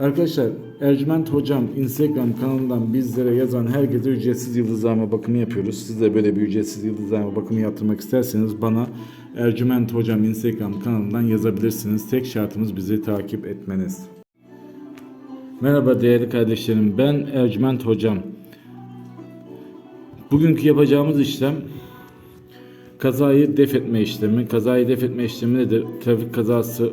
Arkadaşlar Ercüment Hocam Instagram kanalından bizlere yazan herkese ücretsiz yıldızlama bakımı yapıyoruz. Siz de böyle bir ücretsiz yıldızlama bakımı yaptırmak isterseniz bana Ercüment Hocam Instagram kanalından yazabilirsiniz. Tek şartımız bizi takip etmeniz. Merhaba değerli kardeşlerim ben Ercüment Hocam. Bugünkü yapacağımız işlem kazayı def etme işlemi. Kazayı def etme işlemi nedir? Trafik kazası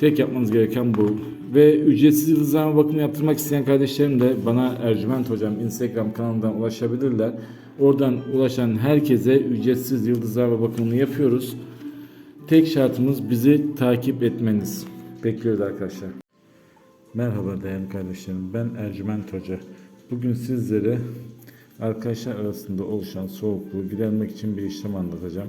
Tek yapmanız gereken bu. Ve ücretsiz yıldızlama bakımı yaptırmak isteyen kardeşlerim de bana Ercüment Hocam Instagram kanalından ulaşabilirler. Oradan ulaşan herkese ücretsiz yıldızlama bakımını yapıyoruz. Tek şartımız bizi takip etmeniz. Bekliyoruz arkadaşlar. Merhaba değerli kardeşlerim. Ben Ercüment Hoca. Bugün sizlere arkadaşlar arasında oluşan soğukluğu gidermek için bir işlem anlatacağım.